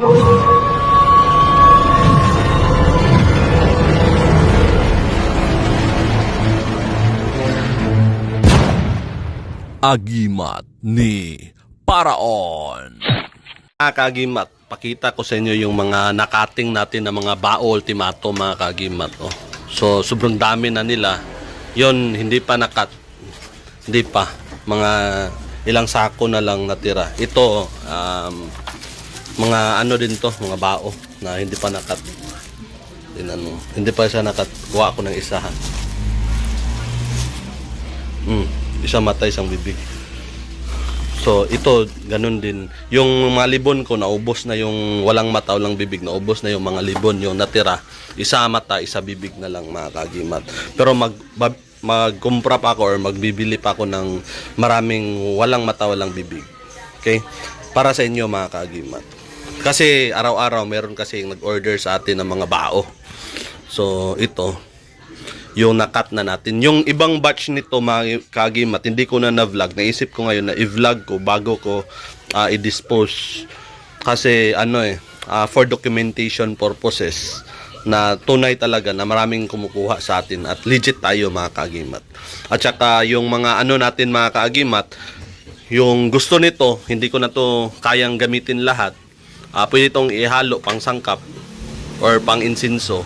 Agimat ni Paraon. Mga kagimat, pakita ko sa inyo yung mga nakating natin na mga bao ultimato mga kagimat. Oh. So, sobrang dami na nila. Yon hindi pa nakat. Hindi pa. Mga ilang sako na lang natira. Ito, um, mga ano din to, mga bao na hindi pa nakat. Din ano, hindi pa siya nakat. Kuha ako ng isa. ha. Hmm, isang mata, isang bibig. So, ito, ganun din. Yung mga libon ko, naubos na yung walang mata, walang bibig, naubos na yung mga libon, yung natira. Isa mata, isa bibig na lang, mga kagimat. Pero mag, bab- magkumpra pa ako or magbibili pa ako ng maraming walang mata, walang bibig. Okay? Para sa inyo, mga kagimat. Kasi araw-araw, meron kasi nag-order sa atin ng mga bao. So, ito, yung nakat na natin. Yung ibang batch nito mga kagimat, hindi ko na na-vlog. Naisip ko ngayon na i-vlog ko bago ko ah, i-dispose. Kasi ano eh, ah, for documentation purposes na tunay talaga na maraming kumukuha sa atin at legit tayo mga kagimat. At saka yung mga ano natin mga kagimat, yung gusto nito, hindi ko na to kayang gamitin lahat. Ah, pwede itong ihalo pang sangkap or pang insinso.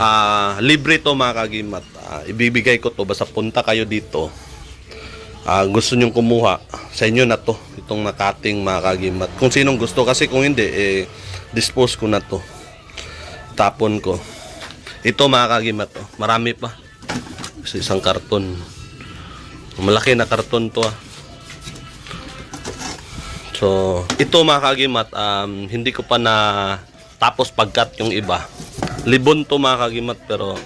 Ah, libre to mga kagimat. Ah, ibibigay ko to basta punta kayo dito. Ah, gusto nyong kumuha sa inyo na to itong nakating mga kagimat. Kung sinong gusto kasi kung hindi eh dispose ko na to. Tapon ko. Ito mga kagimat oh. Marami pa. Kasi isang karton. Malaki na karton to ah. So, ito mga kagimat, um, hindi ko pa na tapos pagkat yung iba. Libon to mga kagimat pero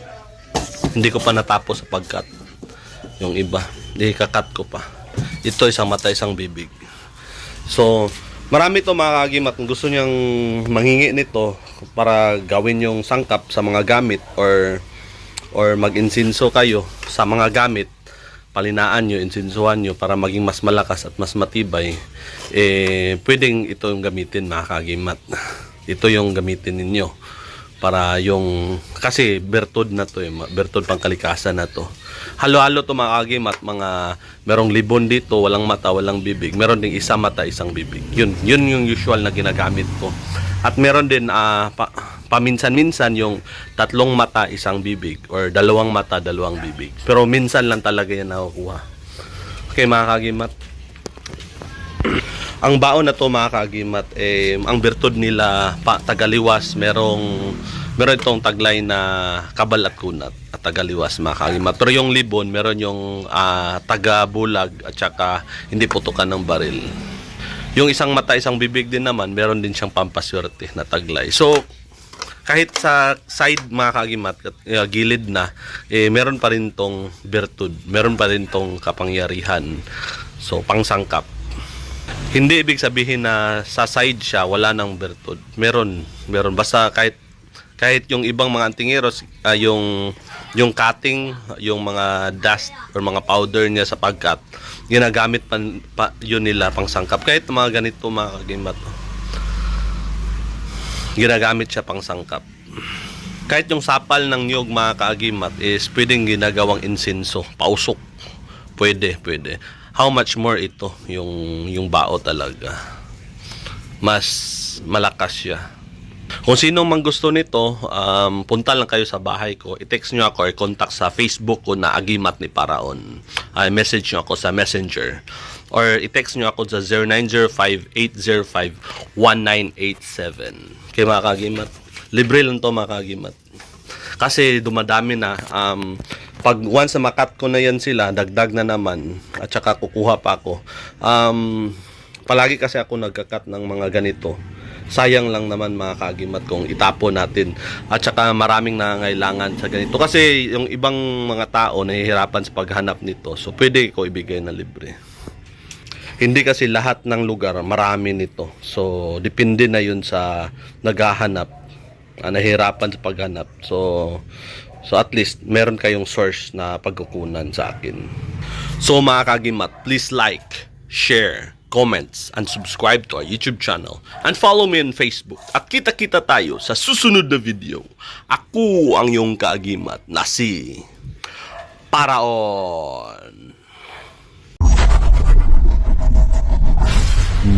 hindi ko pa natapos sa pagkat yung iba. Hindi kakat ko pa. Ito isang mata, isang bibig. So, marami to mga kagimat. Kung gusto niyang manghingi nito para gawin yung sangkap sa mga gamit or or mag-insinso kayo sa mga gamit, palinaan nyo, insinsuhan nyo para maging mas malakas at mas matibay, eh, pwedeng ito yung gamitin mga kagimat. Ito yung gamitin ninyo para yung kasi bertud na to eh, ma- bertud pangkalikasan na to. Halo-halo to mga kagimat, mga merong libon dito, walang mata, walang bibig. Meron ding isa mata, isang bibig. Yun, yun yung usual na ginagamit ko. At meron din pa, paminsan-minsan yung tatlong mata, isang bibig or dalawang mata, dalawang bibig. Pero minsan lang talaga yan nakukuha. Okay mga kagimat. ang baon na to mga kagimat, eh, ang bertud nila pa, tagaliwas, merong meron itong taglay na kabal at kunat at tagaliwas mga kagimat. Pero yung libon, meron yung ah, taga-bulag at saka hindi putukan ng baril. Yung isang mata, isang bibig din naman, meron din siyang pampaswerte na taglay. So, kahit sa side mga kagimat, uh, gilid na, eh, meron pa rin tong bertud, meron pa rin tong kapangyarihan. So, pangsangkap. Hindi ibig sabihin na sa side siya, wala nang bertud. Meron, meron. Basta kahit kahit yung ibang mga antingeros, ah, yung yung cutting, yung mga dust or mga powder niya sa pagkat, ginagamit pa, pa yun nila pang sangkap. Kahit mga ganito mga kagimat, ginagamit siya pang sangkap. Kahit yung sapal ng niyog mga kaagimat is pwedeng ginagawang insinso, pausok. Pwede, pwede. How much more ito, yung, yung bao talaga. Mas malakas siya. Kung sino mang gusto nito, um, punta lang kayo sa bahay ko. I-text nyo ako or contact sa Facebook ko na Agimat ni Paraon. Ay message nyo ako sa Messenger. Or i-text nyo ako sa 0905-805-1987. Kaya mga kagimat. Libre lang to mga kagimat. Kasi dumadami na. Um, pag once na makat ko na yan sila, dagdag na naman. At saka kukuha pa ako. Um, palagi kasi ako nagkakat ng mga ganito sayang lang naman mga kagimat kung itapon natin at saka maraming nangangailangan sa ganito kasi yung ibang mga tao nahihirapan sa paghanap nito so pwede ko ibigay na libre hindi kasi lahat ng lugar marami nito so depende na yun sa naghahanap ah, nahihirapan sa paghanap so so at least meron kayong source na pagkukunan sa akin so mga kagimat please like share comments, and subscribe to our YouTube channel. And follow me on Facebook. At kita-kita tayo sa susunod na video. Ako ang iyong kaagimat na si Paraon.